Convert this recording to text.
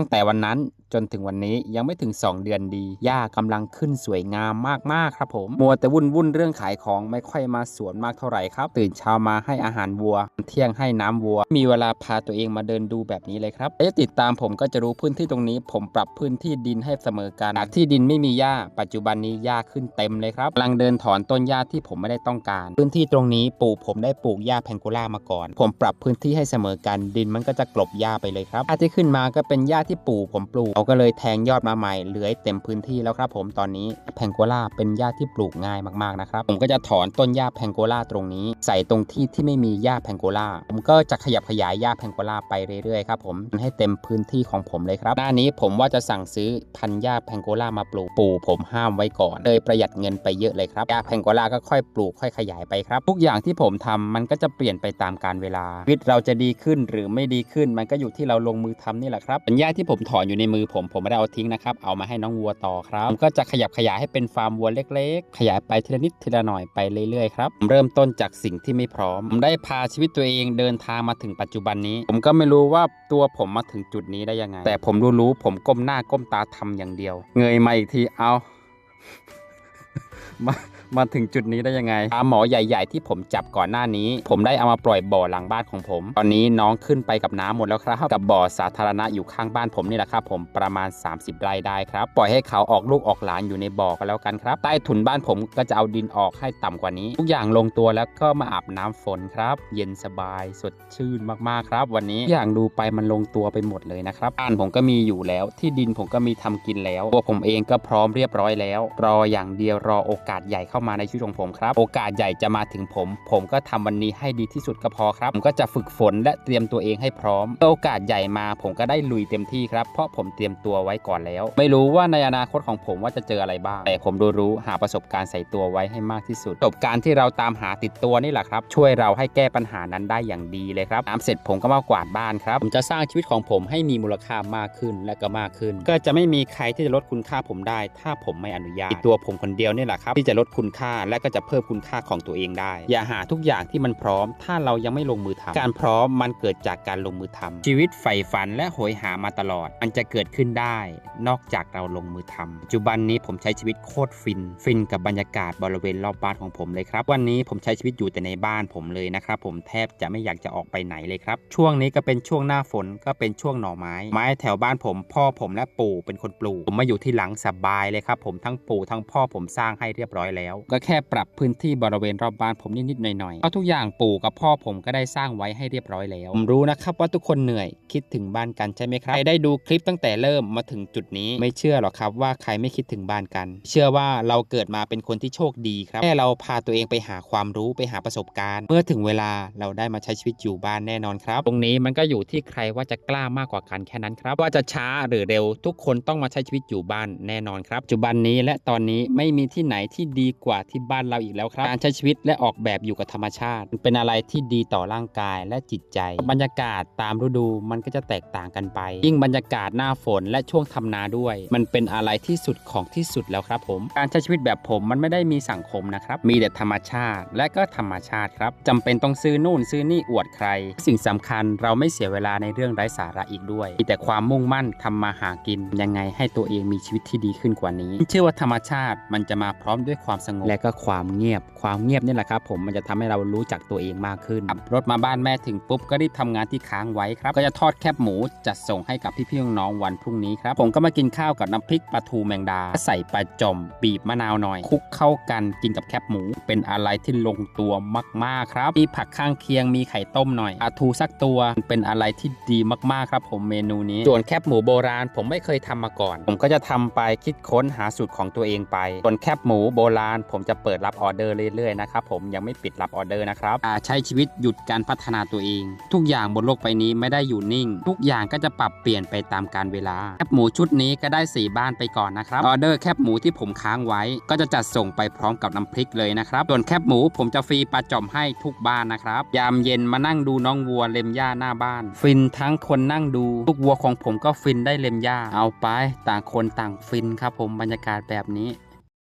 ตั้งแต่วันนั้นจนถึงวันนี้ยังไม่ถึง 2 เดือนดี หญ้ากำลังขึ้นสวยงามมากๆครับผม มัวแต่วุ่นวุ่นๆเรื่องขายของไม่ค่อยมาสวนมากเท่าไหร่ครับ ตื่นเช้ามาให้อาหารวัว เที่ยงให้น้ำวัว มีเวลาพาตัวเองมาเดินดูแบบนี้เลยครับถ้ติดตามผมก็จะรู้พื้นที่ตรงนี้ ผมปรับพื้นที่ดินให้เสมอกันจากที่ดินไม่มีหญ้า ปัจจุบันนี้หญ้าขึ้นเต็มเลยครับกำลังเดินถอนต้นหญ้าที่ผมไม่ได้ต้องการ พื้นที่ตรงนี้ปู่ผมได้ปลูกหญ้าแพงโกล่ามาก่อน ผมปรับพื้นที่ให้เสมอกันดินมันก็จะกลบหญ้าไปเลยครับหญ้าที่ขึ้นมาก็เป็นหญ้าที่ปู่ผมปลูกเขาก็เลยแทงยอดมาใหม่เหลือยเต็มพื้นที่แล้วครับผมตอนนี้แพงโกล่าเป็นหญ้าที่ปลูกง่ายมากๆนะครับผมก็จะถอนต้นหญ้าแพงโกล่าตรงนี้ ใส่ตรงที่ที่ไม่มีหญ้าแพงโกล่าผมก็จะขยับขยายหญ้าแพงโกล่าไปเรื่อยๆครับผมให้เต็มพื้นที่ของผมเลยครับหน้านี้ผมว่าจะสั่งซื้อพันหญ้าแพงโกล่ามาปลูกปู่ผมห้ามไว้ก่อนเลยประหยัดเงินไปเยอะเลยครับหญ้าแพงโกล่าก็ค่อยปลูกค่อยขยายไปครับทุกอย่างที่ผมทำมันก็จะเปลี่ยนไปตามกาลเวลาชีวิตเราจะดีขึ้นหรือไม่ดีขึ้นมันก็อยู่ที่เราลงมือทำนี่แหละครับเป็นหญ้าที่ผมถอนอยู่ในมือผมผมไม่ได้เอาทิ้งนะครับ เอามาให้น้องวัวต่อครับผมก็จะขยับขยายให้เป็นฟาร์มวัวเล็ก ๆ ขยายไปทีละนิดทีละหน่อยไปเรื่อยๆครับเริ่มต้นจากสิ่งที่ไม่พร้อม ผมได้พาชีวิตตัวเองเดินทางมาถึงปัจจุบันนี้ ผมก็ไม่รู้ว่าตัวผมมาถึงจุดนี้ได้ยังไง แต่ผมรู้รู้ๆผมก้มหน้าก้มตาทำอย่างเดียว เงยมาอีกทีเอามา มาถึงจุดนี้ได้ยังไงปลาหมอใหญ่ ๆ ที่ผมจับก่อนหน้านี้ ผมได้เอามาปล่อยบ่อหลังบ้านของผม ตอนนี้น้องขึ้นไปกับน้ำหมดแล้วครับกับบ่อสาธารณะอยู่ข้างบ้านผมนี่แหละครับผมประมาณ 30 ไร่ได้ครับ ปล่อยให้เขาออกลูกออกหลานอยู่ในบ่อก็แล้วกันครับ ใต้ถุนบ้านผมก็จะเอาดินออกให้ต่ำกว่านี้ ทุกอย่างลงตัวแล้วก็มาอาบน้ำฝนครับ เย็นสบายสดชื่นมากๆครับ วันนี้อย่างดูไปมันลงตัวไปหมดเลยนะครับบ้านผมก็มีอยู่แล้ว ที่ดินผมก็มีทำกินแล้วตัวผมเองก็พร้อมเรียบร้อยแล้ว รออย่างเดียวรอโอกาสใหญ่เข้ามาในชีวิตของผมครับ โอกาสใหญ่จะมาถึงผม ผมก็ทำวันนี้ให้ดีที่สุดก็พอครับผมก็จะฝึกฝนและเตรียมตัวเองให้พร้อมเมื่อโอกาสใหญ่มาผมก็ได้ลุยเต็มที่ครับ เพราะผมเตรียมตัวไว้ก่อนแล้ว ไม่รู้ว่าในอนาคตของผมว่าจะเจออะไรบ้าง แต่ผมรู้รู้หาประสบการณ์ใส่ตัวไว้ให้มากที่สุดประสบการณ์ที่เราตามหาติดตัวนี่แหละครับช่วยเราให้แก้ปัญหานั้นได้อย่างดีเลยครับน้ำเสร็จผมก็มากวาดบ้านครับผมจะสร้างชีวิตของผมให้มีมูลค่ามากขึ้นและก็มากขึ้น ก็จะไม่มีใครที่จะลดคุณค่าผมได้ ถ้าผมไม่อนุญาตตัวผมคนเดียวนี่แหละครับที่จะลดคุณค่า และก็จะเพิ่มคุณค่าของตัวเองได้ อย่าหาทุกอย่างที่มันพร้อม ถ้าเรายังไม่ลงมือทำการพร้อมมันเกิดจากการลงมือทำชีวิตใฝ่ฝันและโหยหามาตลอด มันจะเกิดขึ้นได้ นอกจากเราลงมือทำปัจจุบันนี้ผมใช้ชีวิตโคตรฟิน ฟินกับบรรยากาศบริเวณรอบบ้านของผมเลยครับ วันนี้ผมใช้ชีวิตอยู่แต่ในบ้านผมเลยนะครับ ผมแทบจะไม่อยากจะออกไปไหนเลยครับ ช่วงนี้ก็เป็นช่วงหน้าฝนก็เป็นช่วงหน่อไม้ ไม้แถวบ้านผม พ่อผมและปู่เป็นคนปลูก ผมมาอยู่ที่หลังสบายเลยครับ ผมทั้งปู่ทั้งพ่อผมสร้างให้เรียบร้อยแล้วก็แค่ปรับพื้นที่บริเวณรอบบ้านผมนิดๆหน่อยๆเพราะทุกอย่างปู่กับพ่อผมก็ได้สร้างไว้ให้เรียบร้อยแล้วผมรู้นะครับว่าทุกคนเหนื่อยคิดถึงบ้านกันใช่ไหมครับใครได้ดูคลิปตั้งแต่เริ่มมาถึงจุดนี้ไม่เชื่อหรอกครับว่าใครไม่คิดถึงบ้านกัน เชื่อว่าเราเกิดมาเป็นคนที่โชคดีครับแค่เราพาตัวเองไปหาความรู้ไปหาประสบการณ์ เมื่อถึงเวลาเราได้มาใช้ชีวิตอยู่บ้านแน่นอนครับ ตรงนี้มันก็อยู่ที่ใครว่าจะกล้ามากกว่ากันแค่นั้นครับ ว่าจะช้าหรือเร็ว ทุกคนต้องมาใช้ชีวิตอยู่บ้านแน่นอนครับปัจจุบันนี้และตอนนี้ไม่มีที่ไหนที่ดีกว่าที่บ้านเราอีกแล้วครับ การใช้ชีวิตและออกแบบอยู่กับธรรมชาติ เป็นอะไรที่ดีต่อร่างกายและจิตใจ บรรยากาศตามฤดูมันก็จะแตกต่างกันไป ยิ่งบรรยากาศหน้าฝนและช่วงทำนาด้วย มันเป็นอะไรที่สุดของที่สุดแล้วครับผม การใช้ชีวิตแบบผมมันไม่ได้มีสังคมนะครับ มีแต่ธรรมชาติและก็ธรรมชาติครับจำเป็นต้องซื้อนู่นซื้อนี่อวดใคร สิ่งสำคัญเราไม่เสียเวลาในเรื่องไร้สาระอีกด้วย มีแต่ความมุ่งมั่นทำมาหากินยังไงให้ตัวเองมีชีวิตที่ดีขึ้นกว่านี้ เชื่อว่าธรรมชาติมันจะมาพร้อมด้วยความสงบและก็ความเงียบ ความเงียบนี่แหละครับผมมันจะทำให้เรารู้จักตัวเองมากขึ้นขับรถมาบ้านแม่ถึงปุ๊บก็รีบทำงานที่ค้างไว้ครับก็จะทอดแคบหมูจัดส่งให้กับพี่ๆน้องๆวันพรุ่งนี้ครับผมก็มากินข้าวกับน้ำพริกปลาทูแมงดา ใส่ปลาจอมบีบมะนาวหน่อยคลุกเข้ากันกินกับแคบหมู เป็นอะไรที่ลงตัวมากๆครับมีผักข้างเคียงมีไข่ต้มหน่อยปลาทูสักตัวเป็นอะไรที่ดีมากๆครับผมเมนูนี้ส่วนแคบหมูโบราณ ผมไม่เคยทำมาก่อน ผมก็จะทำไปคิดค้นหาสูตรของตัวเองไปส่วนแคบหมูโบราณผมจะเปิดรับออเดอร์เรื่อยๆนะครับผมยังไม่ปิดรับออเดอร์นะครับใช้ชีวิตหยุดการพัฒนาตัวเอง ทุกอย่างบนโลกใบนี้ไม่ได้อยู่นิ่ง ทุกอย่างก็จะปรับเปลี่ยนไปตามกาลเวลาแคบหมูชุดนี้ก็ได้สี่บ้านไปก่อนนะครับออเดอร์แคบหมูที่ผมค้างไว้ ก็จะจัดส่งไปพร้อมกับน้ำพริกเลยนะครับส่วนแคบหมูผมจะฟรีปลาจ่อมให้ทุกบ้านนะครับยามเย็นมานั่งดูน้องวัวเล็มหญ้าหน้าบ้าน ฟินทั้งคนนั่งดูลูกวัวของผมก็ฟินได้เล็มหญ้าเอาไป ต่างคนต่างฟินครับผมบรรยากาศแบบนี้